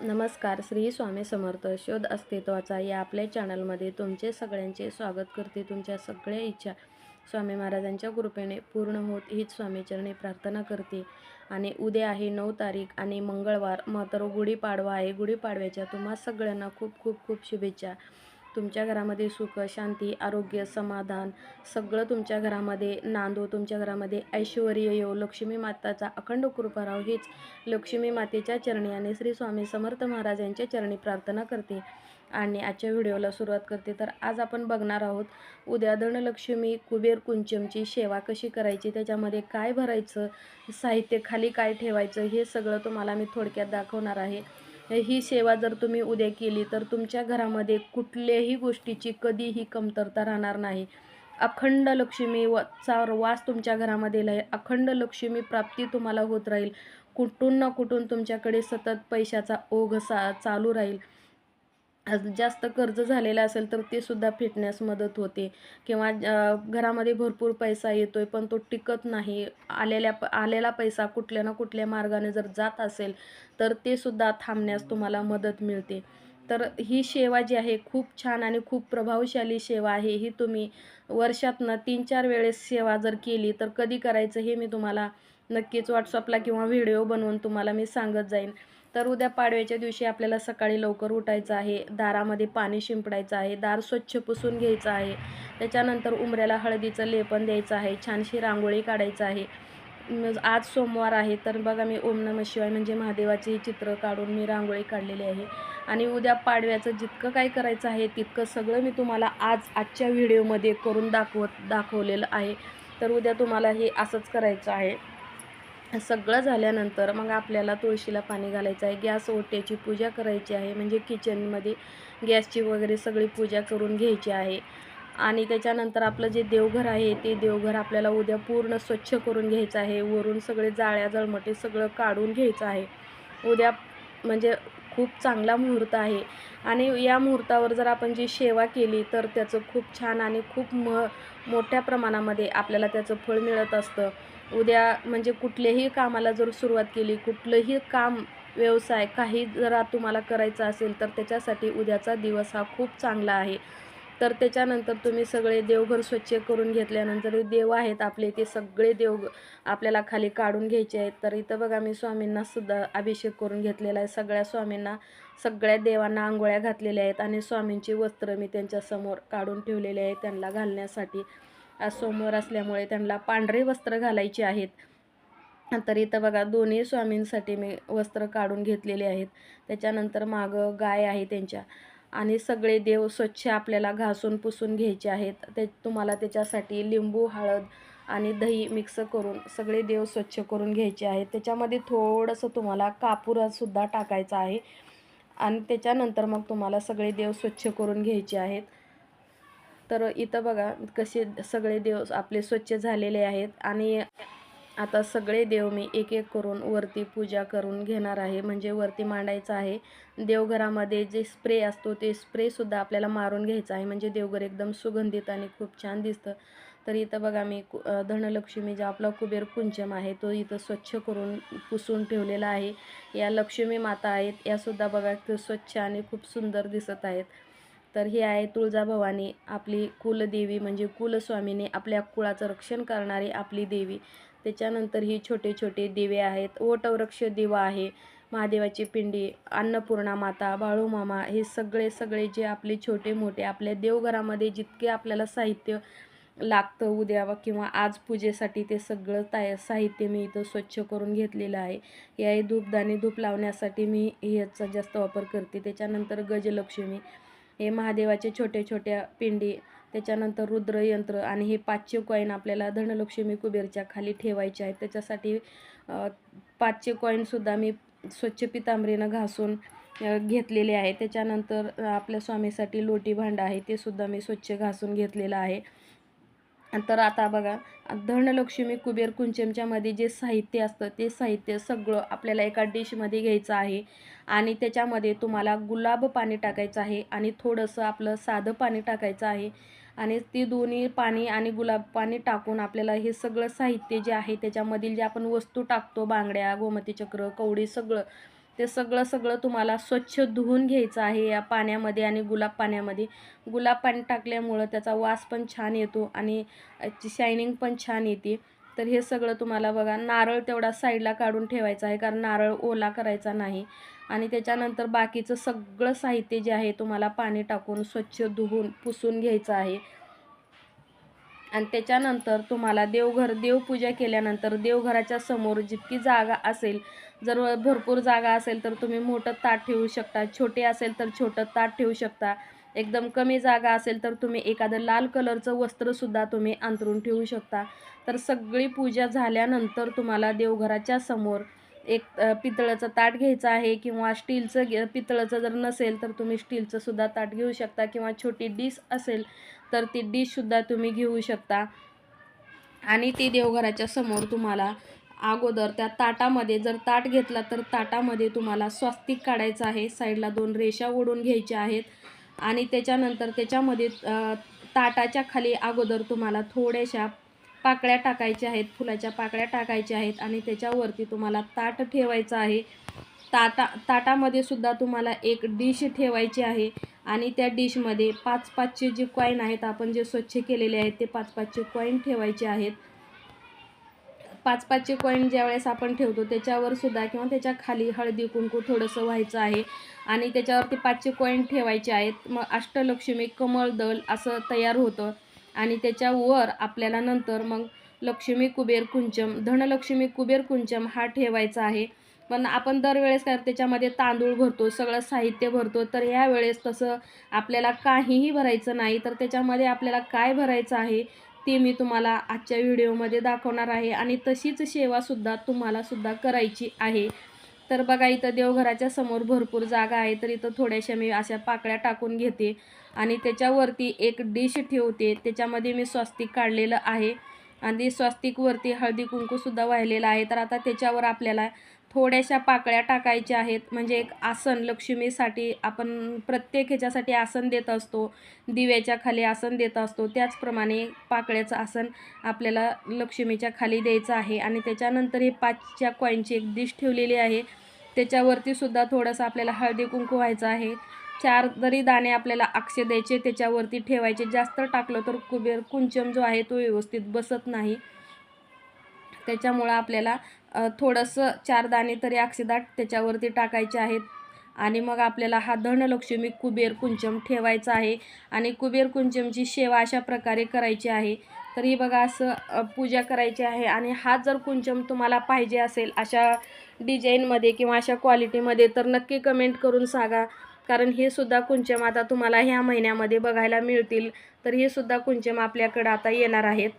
नमस्कार श्री स्वामी समर्थ शोध अस्तित्वाचा या आपल्या चॅनलमध्ये तुमचे सगळ्यांचे स्वागत करते. तुमच्या सगळ्या इच्छा स्वामी महाराजांच्या कृपेने पूर्ण होत हीच स्वामीचरणी प्रार्थना करते. आणि उद्या आहे नऊ तारीख आणि मंगळवार. मात्र गुढीपाडवा आहे. गुढीपाडव्याच्या तुम्हा सगळ्यांना खूप खूप खूप शुभेच्छा. तुमच्या घरामध्ये सुख शांती आरोग्य समाधान सगळं तुमच्या घरामध्ये नांदो तुमच्या घरामध्ये ऐश्वर येऊ लक्ष्मी माताचा अखंड कृपा राहो. हीच लक्ष्मी मातेच्या चरणी आणि श्री स्वामी समर्थ महाराज यांच्या चरणी प्रार्थना करते आणि आजच्या व्हिडिओला सुरुवात करते. तर आज आपण बघणार आहोत उद्या धनलक्ष्मी कुबेर कुंचमची सेवा कशी करायची त्याच्यामध्ये काय भरायचं साहित्य खाली काय ठेवायचं हे सगळं तुम्हाला मी थोडक्यात दाखवणार आहे. ही सेवा जर तुम्ही उद्या केली तर तुमच्या घरामध्ये कुठल्याही गोष्टीची कधीही कमतरता राहणार नाही. अखंड लक्ष्मी व चा वास तुमच्या घरामध्ये राहील अखंड लक्ष्मी प्राप्ती तुम्हाला होत राहील. कुठून ना कुठून तुमच्याकडे सतत पैशाचा ओघ सा चालू राहील. जास्त कर्ज झालेलं असेल तर ते सुद्धा फिटण्यास मदत होते. किंवा घरामध्ये भरपूर पैसा येतो आहे पण तो टिकत नाही. आलेल्या प आलेला पैसा कुठल्या ना कुठल्या मार्गाने जर जात असेल तर ते सुद्धा थांबण्यास तुम्हाला मदत मिळते. तर ही सेवा जी आहे खूप छान आणि खूप प्रभावशाली सेवा आहे. ही तुम्ही वर्षातनं तीन चार वेळेस सेवा जर केली तर कधी करायचं हे मी तुम्हाला नक्कीच व्हॉट्सअपला किंवा व्हिडिओ बनवून तुम्हाला मी सांगत जाईन. तर उद्या पाडव्याच्या दिवशी आपल्याला सकाळी लवकर उठायचं आहे. दारामध्ये पाणी शिंपडायचं आहे. दार स्वच्छ पुसून घ्यायचं आहे. त्याच्यानंतर उमऱ्याला हळदीचं लेपन द्यायचं आहे. छानशी रांगोळी काढायचं आहे. आज सोमवार आहे. तर बघा मी ओम नम शिवाय म्हणजे महादेवाचे हे चित्र काढून मी रांगोळी काढलेली आहे. आणि उद्या पाडव्याचं जितकं काय करायचं आहे तितकं सगळं मी तुम्हाला आज आजच्या व्हिडिओमध्ये करून दाखवत दाखवलेलं आहे. तर उद्या तुम्हाला हे असंच करायचं आहे. सगळं झाल्यानंतर मग आपल्याला तुळशीला पाणी घालायचं आहे. गॅस ओट्याची पूजा करायची आहे. म्हणजे किचनमध्ये गॅसची वगैरे सगळी पूजा करून घ्यायची आहे. आणि त्याच्यानंतर आपलं जे देवघर आहे ते देवघर आपल्याला उद्या पूर्ण स्वच्छ करून घ्यायचं आहे. वरून सगळे जाळ्या जळमटे सगळं काढून घ्यायचं आहे. उद्या म्हणजे खूप चांगला मुहूर्त आहे. आणि या मुहूर्तावर जर आपण जी सेवा केली तर त्याचं खूप छान आणि खूप म मोठ्या प्रमाणामध्ये आपल्याला त्याचं फळ मिळत असतं. उद्या म्हणजे कुठल्याही कामाला जर सुरुवात केली कुठलंही काम व्यवसाय काही जरा तुम्हाला करायचं असेल तर त्याच्यासाठी उद्याचा दिवस हा खूप चांगला आहे. तर त्याच्यानंतर तुम्ही सगळे देवघर स्वच्छ करून घेतल्यानंतर देव आहेत आपले ते सगळे देव आपल्याला खाली काढून घ्यायचे आहेत. तर इथं बघा मी स्वामींना सुद्धा अभिषेक करून घेतलेला आहे. सगळ्या स्वामींना सगळ्या देवांना आंघोळ्या घातलेल्या आहेत आणि स्वामींची वस्त्र मी त्यांच्यासमोर काढून ठेवलेले आहे त्यांना घालण्यासाठी. आज सोमवार असल्यामुळे त्यांना पांढरे वस्त्र घालायचे आहेत. तर इथं बघा दोन्ही स्वामींसाठी मी वस्त्र काढून घेतलेले आहेत. त्याच्यानंतर मागं गाय आहे त्यांच्या. आणि सगळे देव स्वच्छ आपल्याला घासून पुसून घ्यायचे आहेत. ते तुम्हाला त्याच्यासाठी लिंबू हळद आणि दही मिक्स करून सगळे देव स्वच्छ करून घ्यायचे आहेत. त्याच्यामध्ये थोडंसं तुम्हाला कापूरसुद्धा टाकायचं आहे. आणि त्याच्यानंतर मग तुम्हाला सगळे देव स्वच्छ करून घ्यायचे आहेत. तर इथं बघा कसे सगळे देव आपले स्वच्छ झालेले आहेत आणि आता सगळे देव मी एक एक करून वरती पूजा करून घेणार आहे. म्हणजे वरती मांडायचं आहे. देवघरामध्ये जे स्प्रे असतो ते स्प्रेसुद्धा आपल्याला मारून घ्यायचं आहे. म्हणजे देवघर एकदम सुगंधित आणि खूप छान दिसतं. तर इथं बघा मी कु धनलक्ष्मी जो आपला कुबेर कुंचम आहे तो इथं स्वच्छ करून पुसून ठेवलेला आहे. या लक्ष्मी माता आहेत यासुद्धा बघा ते स्वच्छ आणि खूप सुंदर दिसत आहेत. तर ही आहे तुळजाभवानी आपली कुलदेवी म्हणजे कुलस्वामीने आपल्या कुळाचं रक्षण करणारी आपली देवी. त्याच्यानंतर ही छोटे छोटे दिवे आहेत. ओटवृक्ष दिवा आहे महादेवाची पिंडी अन्नपूर्णा माता बाळूमामा हे सगळे सगळे जे आपले छोटे मोठे आपल्या देवघरामध्ये जितके आपल्याला साहित्य लागतं उद्या व किंवा आज पूजेसाठी ते सगळं ताय साहित्य मी इथं स्वच्छ करून घेतलेलं आहे. या धूपदाणी धूप लावण्यासाठी मी ह्याचा जास्त वापर करते. त्याच्यानंतर गजलक्ष्मी हे महादेवाचे छोटे छोट्या पिंडी त्याच्यानंतर रुद्रयंत्र आणि हे पाचशे कॉईन आपल्याला धनलक्ष्मी कुबेरच्या खाली ठेवायचे आहेत. त्याच्यासाठी पाचशे कॉईनसुद्धा मी स्वच्छ पितांबरीनं घासून घेतलेले आहे. त्याच्यानंतर आपल्या स्वामीसाठी लोटी भांडं आहे ते सुद्धा मी स्वच्छ घासून घेतलेलं आहे. तर आता बघा धनलक्ष्मी कुबेर कुंचमच्यामध्ये जे साहित्य असतं ते साहित्य सगळं आपल्याला एका डिशमध्ये घ्यायचं आहे. आणि त्याच्यामध्ये तुम्हाला गुलाब पाणी टाकायचं आहे आणि थोडंसं आपलं साधं पाणी टाकायचं आहे. आणि ती दोन्ही पाणी आणि गुलाब पाणी टाकून आपल्याला हे सगळं साहित्य जे आहे त्याच्यामधील जे आपण वस्तू टाकतो बांगड्या गोमतीचक्र कवडी सगळं ते सगळं सगळं तुम्हाला स्वच्छ धुवून घ्यायचं आहे या पाण्यामध्ये आणि गुलाब पाण्यामध्ये. गुलाब पाणी टाकल्यामुळं त्याचा वास पण छान येतो आणि याची शायनिंग पण छान येते. तर हे सगळं तुम्हाला बघा नारळ तेवढा साईडला काढून ठेवायचा आहे कारण नारळ ओला करायचा नाही. आणि त्याच्यानंतर बाकीचं सगळं साहित्य जे आहे तुम्हाला पाणी टाकून स्वच्छ धुवून पुसून घ्यायचं आहे. आणि त्याच्यानंतर तुम्हाला देवघर देवपूजा केल्यानंतर देवघराच्या समोर जितकी जागा असेल जर भरपूर जागा असेल तर तुम्ही मोठं ताट ठेवू शकता छोटे असेल तर छोटं ताट ठेवू शकता. एकदम कमी जागा असेल तर तुम्ही एखादं लाल कलरचं वस्त्रसुद्धा तुम्ही अंतरून ठेवू शकता. तर सगळी पूजा झाल्यानंतर तुम्हाला देवघराच्या समोर एक पितळाचं ताट घ्यायचं आहे किंवा स्टीलचं घे पितळाचं जर नसेल तर तुम्ही स्टीलचंसुद्धा ताट घेऊ शकता किंवा छोटी डिश असेल तर ती डिशसुद्धा तुम्ही घेऊ शकता. आणि ती देवघराच्या समोर तुम्हाला अगोदर त्या ताटामध्ये जर ताट घेतला तर ताटामध्ये तुम्हाला स्वास्तिक काढायचं आहे. साईडला दोन रेषा ओढून घ्यायच्या आहेत. आणि त्याच्यानंतर त्याच्यामध्ये ताटाच्या खाली अगोदर तुम्हाला थोड्याशा पाकळ्या टाकायच्या आहेत. फुलाच्या पाकळ्या टाकायच्या आहेत. आणि त्याच्यावरती तुम्हाला ताट ठेवायचं आहे. ताटा ताटामध्ये सुद्धा तुम्हाला एक डिश ठेवायची आहे. आणि त्या डिशमध्ये पाच पाचचे जे कॉईन आहेत आपण जे स्वच्छ केलेले आहेत ते पाच पाचचे कॉईन ठेवायचे आहेत. पाच पाचचे कॉईन ज्यावेळेस आपण ठेवतो त्याच्यावर सुद्धा किंवा त्याच्याखाली हळदी कुंकू थोडंसं व्हायचं आहे. आणि त्याच्यावरती पाचचे कॉईन ठेवायचे आहेत. मग अष्टलक्ष्मी कमळ दल असं तयार होतं. आणि त्याच्यावर आपल्याला नंतर मग लक्ष्मी कुबेर कुंचम धनलक्ष्मी कुबेर कुंचम हा ठेवायचा आहे. पण आपण दरवेळेस काय त्याच्यामध्ये तांदूळ भरतो सगळं साहित्य भरतो तर यावेळेस तसं आपल्याला काहीही भरायचं नाही तर त्याच्यामध्ये आपल्याला काय भरायचं आहे ते मी तुम्हाला आजच्या व्हिडिओमध्ये दाखवणार आहे आणि तशीच सेवासुद्धा तुम्हालासुद्धा करायची आहे. तर बघा इथं देवघराच्या समोर भरपूर जागा आहे तर इथं थोड्याशा मी अशा पाकळ्या टाकून घेते आणि त्याच्यावरती एक डिश ठेवते त्याच्यामध्ये मी स्वस्तिक काढलेलं आहे आणि स्वस्तिकवरती हळदी कुंकूसुद्धा वाहिलेलं आहे. तर आता त्याच्यावर आपल्याला थोड्याशा पाकळ्या टाकायच्या आहेत. म्हणजे एक आसन लक्ष्मीसाठी आपण प्रत्येक ह्याच्यासाठी आसन देत असतो. दिव्याच्या खाली आसन देत असतो. त्याचप्रमाणे पाकळ्याचं आसन आपल्याला लक्ष्मीच्या खाली द्यायचं आहे. आणि त्याच्यानंतर हे पाचच्या कॉईनची एक डिश ठेवलेली आहे. त्याच्यावरती सुद्धा थोडंसं आपल्याला हळदी कुंकू व्हायचं आहे. चार जरी दाणे आपल्याला अक्षे द्यायचे त्याच्यावरती ठेवायचे जास्त टाकलं तर कुबेर कुंचम जो आहे तो व्यवस्थित बसत नाही. त्याच्यामुळं आपल्याला थोडंसं चार दाणे तरी अक्षदाट त्याच्यावरती टाकायचे आहेत. आणि मग आपल्याला हा धनलक्ष्मी कुबेर कुंचम ठेवायचा आहे. आणि कुबेर कुंचमची सेवा अशा प्रकारे करायची आहे. तर ही बघा असं पूजा करायची आहे. आणि हा जर कुंचम तुम्हाला पाहिजे असेल अशा डिझाईनमध्ये किंवा अशा क्वालिटीमध्ये तर नक्की कमेंट करून सांगा. कारण हे सुद्धा कुंचम आता तुम्हाला ह्या महिन्यामध्ये बघायला मिळतील. तर हे सुद्धा कुंचम आपल्याकडं आता येणार आहेत.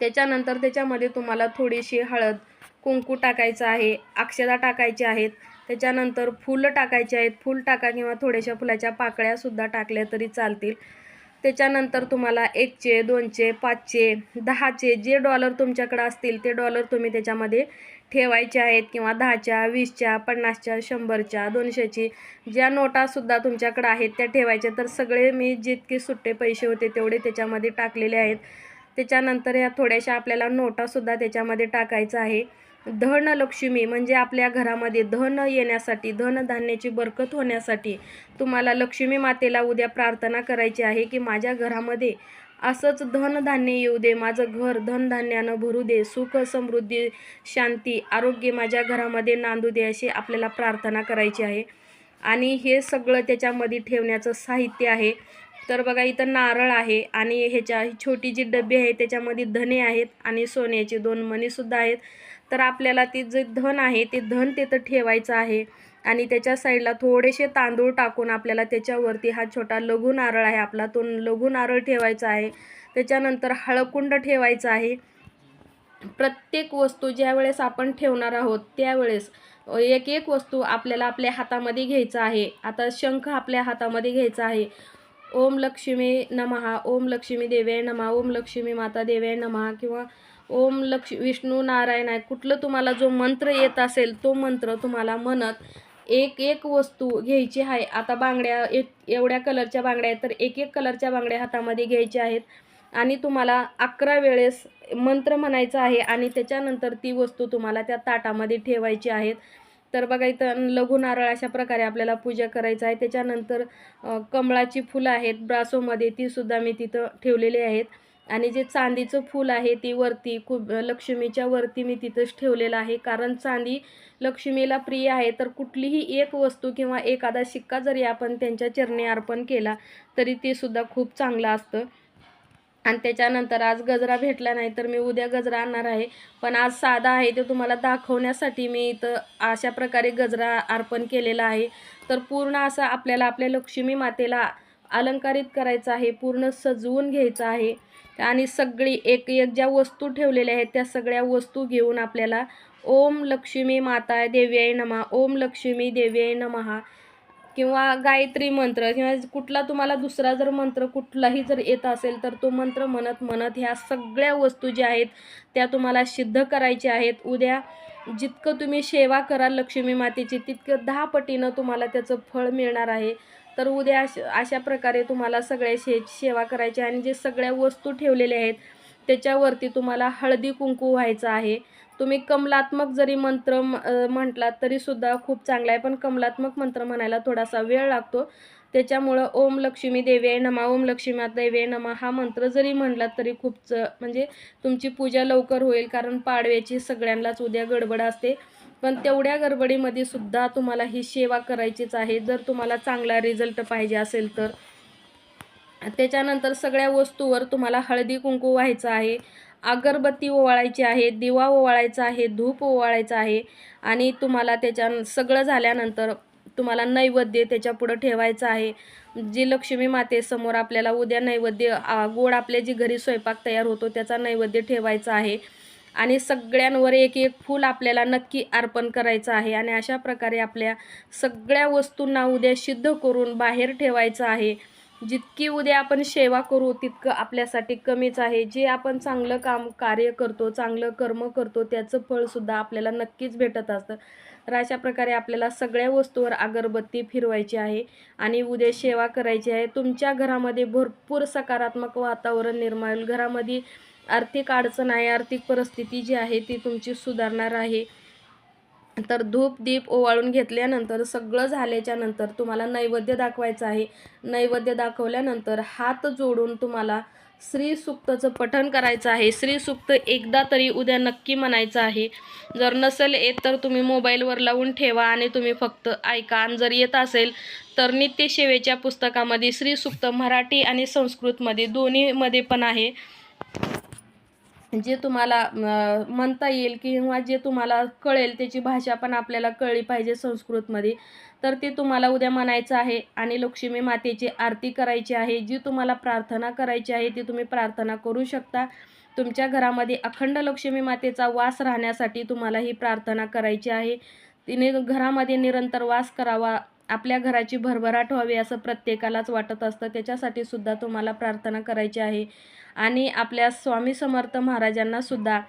त्याच्यानंतर त्याच्यामध्ये तुम्हाला थोडीशी हळद कुंकू टाकायचं आहे अक्षदा टाकायचे आहेत त्याच्यानंतर फुलं टाकायचे आहेत फुल टाका किंवा थोड्याशा फुलाच्या पाकळ्यासुद्धा टाकल्या तरी चालतील. त्याच्यानंतर तुम्हाला एकचे दोनचे पाचचे दहाचे जे डॉलर तुमच्याकडे असतील ते डॉलर तुम्ही त्याच्यामध्ये ठेवायचे आहेत किंवा दहाच्या वीसच्या पन्नासच्या शंभरच्या दोनशेची ज्या नोटासुद्धा तुमच्याकडे आहेत त्या ठेवायच्या. तर सगळे मी जितके सुट्टे पैसे होते तेवढे त्याच्यामध्ये टाकलेले आहेत. त्याच्यानंतर ह्या थोड्याशा आपल्याला नोटासुद्धा त्याच्यामध्ये टाकायचं आहे. धनलक्ष्मी म्हणजे आपल्या घरामध्ये धन येण्यासाठी धनधान्याची बरकत होण्यासाठी तुम्हाला लक्ष्मी मातेला उद्या प्रार्थना करायची आहे की माझ्या घरामध्ये असंच धनधान्य येऊ दे माझं घर धनधान्यानं भरू दे सुख समृद्धी शांती आरोग्य माझ्या घरामध्ये नांदू दे अशी आपल्याला प्रार्थना करायची आहे. आणि हे सगळं त्याच्यामध्ये ठेवण्याचं साहित्य आहे. तर बघा इथं नारळ आहे आणि ह्याच्या छोटी जी डबी आहे त्याच्यामध्ये धने आहेत आणि सोन्याचे दोन मणीसुद्धा आहेत. तर आपल्याला ते जे धन आहे ते धन तिथं ठेवायचं आहे. आणि त्याच्या साईडला थोडेसे तांदूळ टाकून आपल्याला त्याच्यावरती हा छोटा लघु नारळ आहे आपला तो लघु नारळ ठेवायचा आहे. त्याच्यानंतर हळकुंड ठेवायचा आहे. प्रत्येक वस्तू ज्या वेळेस आपण ठेवणार आहोत त्यावेळेस एक एक वस्तू आपल्याला आपल्या हातामध्ये घ्यायचं आहे. आता शंख आपल्या हातामध्ये घ्यायचा आहे. ओम लक्ष्मी नमहा ओम लक्ष्मी देवे नमहा ओम लक्ष्मी माता देवे नमहा किंवा ओम लक्ष विष्णू नारायण आहे. कुठलं तुम्हाला जो मंत्र येत असेल तो मंत्र तुम्हाला म्हणत एक एक वस्तू घ्यायची आहे. आता बांगड्या एक एवढ्या कलरच्या बांगड्या आहेत तर एक एक कलरच्या बांगड्या हातामध्ये घ्यायच्या आहेत. आणि तुम्हाला अकरा वेळेस मंत्र म्हणायचा आहे आणि त्याच्यानंतर ती वस्तू तुम्हाला त्या ताटामध्ये ठेवायची आहेत. तर बघा इथं लघु नारळ अशा प्रकारे आपल्याला पूजा करायचं आहे. त्याच्यानंतर कमळाची फुलं आहेत. ब्रासोमध्ये तीसुद्धा मी तिथं ठेवलेली आहेत. आणि जे चांदीचं फूल आहे ती वरती खूप लक्ष्मीच्या वरती मी तिथंच ठेवलेलं आहे. कारण चांदी लक्ष्मीला प्रिय आहे तर कुठलीही एक वस्तू किंवा एखादा शिक्का जरी आपण त्यांच्या चरणी अर्पण केला तरी ते सुद्धा खूप चांगलं असतं. आणि त्याच्यानंतर आज गजरा भेटला नाही तर मी उद्या गजरा आणणार आहे. पण आज साधा आहे ते तुम्हाला दाखवण्यासाठी मी इथं अशा प्रकारे गजरा अर्पण केलेला आहे. तर पूर्ण असं आपल्याला आपल्या लक्ष्मी मातेला अलंकारित करायचं आहे पूर्ण सजवून घ्यायचं आहे. आणि सगळी एक एक ज्या वस्तू ठेवलेल्या आहेत त्या सगळ्या वस्तू घेऊन आपल्याला ओम लक्ष्मी माता देव्याय नमा ओम लक्ष्मी देव्याय नमहा किंवा गायत्री मंत्र किंवा कुठला तुम्हाला दुसरा जर मंत्र कुठलाही जर येत असेल तर तो मंत्र म्हणत म्हणत ह्या सगळ्या वस्तू ज्या आहेत त्या तुम्हाला सिद्ध करायच्या आहेत. उद्या जितकं तुम्ही सेवा कराल लक्ष्मी मातेची तितकं दहा पटीनं तुम्हाला त्याचं फळ मिळणार आहे. तर उद्या अश अशा प्रकारे तुम्हाला सगळ्या शे सेवा करायची आणि जे सगळ्या वस्तू ठेवलेल्या आहेत त्याच्यावरती तुम्हाला हळदी कुंकू व्हायचं आहे. तुम्ही कमलात्मक जरी मंत्र म- म्हटलात तरीसुद्धा खूप चांगला आहे पण कमलात्मक मंत्र म्हणायला थोडासा वेळ लागतो. त्याच्यामुळं ओम लक्ष्मी देवे नमा ओम लक्ष्मी देवे नमा हा मंत्र जरी म्हटलात तरी खूप म्हणजे तुमची पूजा लवकर होईल कारण पाडव्याची सगळ्यांनाच उद्या गडबड असते. पण तेवढ्या गडबडीमध्ये सुद्धा तुम्हाला ही सेवा करायचीच आहे. जर तुम्हाला चांगला रिझल्ट पाहिजे असेल तर. त्याच्यानंतर सगळ्या वस्तूवर तुम्हाला हळदी कुंकू व्हायचं आहे. अगरबत्ती ओवाळायची आहे दिवा ओवाळायचा आहे धूप ओवाळायचा आहे. आणि तुम्हाला त्याच्या सगळं झाल्यानंतर तुम्हाला नैवेद्य त्याच्या पुढं ठेवायचं आहे. जी लक्ष्मी मातेसमोर आपल्याला उद्या नैवेद्य गोड आपल्या जी घरी स्वयंपाक तयार होतो त्याचा नैवेद्य ठेवायचा आहे. आणि सगळ्यांवर एक एक फूल आपल्याला नक्की अर्पण करायचं आहे आणि अशा प्रकारे आपल्या सगळ्या वस्तूंना उद्या सिद्ध करून बाहेर ठेवायचं आहे. जितकी उद्या आपण सेवा करू तितकं आपल्यासाठी कमीच आहे. जे आपण चांगलं काम कार्य करतो चांगलं कर्म करतो त्याचं फळसुद्धा आपल्याला नक्कीच भेटत असतं. तर अशा प्रकारे आपल्याला सगळ्या वस्तूवर अगरबत्ती फिरवायची आहे आणि उद्या सेवा करायची आहे. तुमच्या घरामध्ये भरपूर सकारात्मक वातावरण निर्माण होईल. घरामध्ये आर्थिक अडचण आहे आर्थिक परिस्थिती जी आहे ती तुमची सुधारणार आहे. तर धूप दीप ओवाळून घेतल्यानंतर सगळं झाल्याच्यानंतर तुम्हाला नैवेद्य दाखवायचं आहे. नैवेद्य दाखवल्यानंतर हात जोडून तुम्हाला श्री सुक्तचं पठण करायचं आहे. श्री सुक्त एकदा तरी उद्या नक्की म्हणायचं आहे. जर नसेल येत तर तुम्ही मोबाईलवर लावून ठेवा आणि तुम्ही फक्त ऐका. आणि जर येत असेल तर नित्यसेवेच्या पुस्तकामध्ये श्री सुक्त मराठी आणि संस्कृतमध्ये दोन्हीमध्ये पण आहे. जे तुम्हाला म्हणता येईल किंवा जे तुम्हाला कळेल त्याची भाषा पण आपल्याला कळली पाहिजे संस्कृतमध्ये. तर ते तुम्हाला उद्या म्हणायचं आहे आणि लक्ष्मी मातेची आरती करायची आहे. जी तुम्हाला प्रार्थना करायची आहे ती तुम्ही प्रार्थना करू शकता. तुमच्या घरामध्ये अखंड लक्ष्मी मातेचा वास राहण्यासाठी तुम्हाला ही प्रार्थना करायची आहे. तिने घरामध्ये निरंतर वास करावा आपल्या घराची भरभराट व्हावी असं प्रत्येकालाच वाटत असतं. त्याच्यासाठी सुद्धा तुम्हाला प्रार्थना करायची आहे. आणि आपल्या स्वामी समर्थ महाराजांना सुद्धा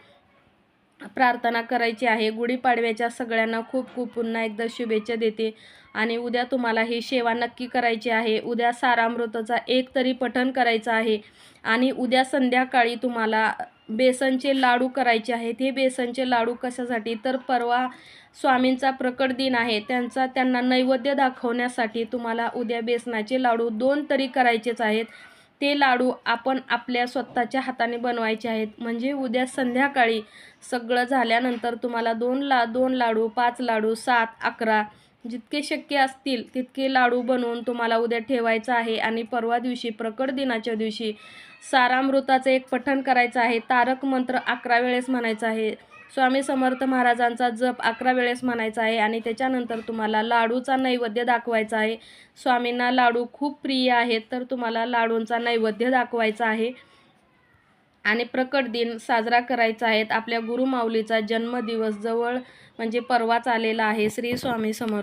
प्रार्थना करायची आहे. गुढीपाडव्याच्या सगळ्यांना खूप खूप पुन्हा एकदा शुभेच्छा देते. आणि उद्या तुम्हाला ही सेवा नक्की करायची आहे. उद्या सारामृताचा एक तरी पठण करायचं आहे. आणि उद्या संध्याकाळी तुम्हाला बेसनचे लाडू करायचे आहेत. हे बेसनचे लाडू कशासाठी? तर परवा स्वामींचा प्रकट दिन आहे. त्यांचा त्यांना नैवेद्य दाखवण्यासाठी तुम्हाला उद्या बेसनाचे लाडू दोन तरी करायचेच आहेत. ते लाडू आपण आपल्या स्वतःच्या हाताने बनवायचे आहेत. म्हणजे उद्या संध्याकाळी सगळं झाल्यानंतर तुम्हाला दोन ला दोन लाडू पाच लाडू सात अकरा जितके शक्य असतील तितके लाडू बनवून तुम्हाला उद्या ठेवायचं आहे. आणि परवा दिवशी प्रकट दिनाच्या दिवशी सारामृताचं एक पठण करायचं आहे. तारक मंत्र अकरा वेळेस म्हणायचं आहे. स्वामी समर्थ महाराजांचा जप अकरा वेळेस म्हणायचा आहे. आणि त्याच्यानंतर तुम्हाला लाडूचा नैवेद्य दाखवायचा आहे. स्वामींना लाडू खूप प्रिय आहेत तर तुम्हाला लाडूंचा नैवेद्य दाखवायचा आहे. आणि प्रकट दिन साजरा करायचा आहे. आपल्या गुरुमाऊलीचा जन्मदिवस जवळ म्हणजे परवाच आलेला आहे. श्री स्वामी समर्थ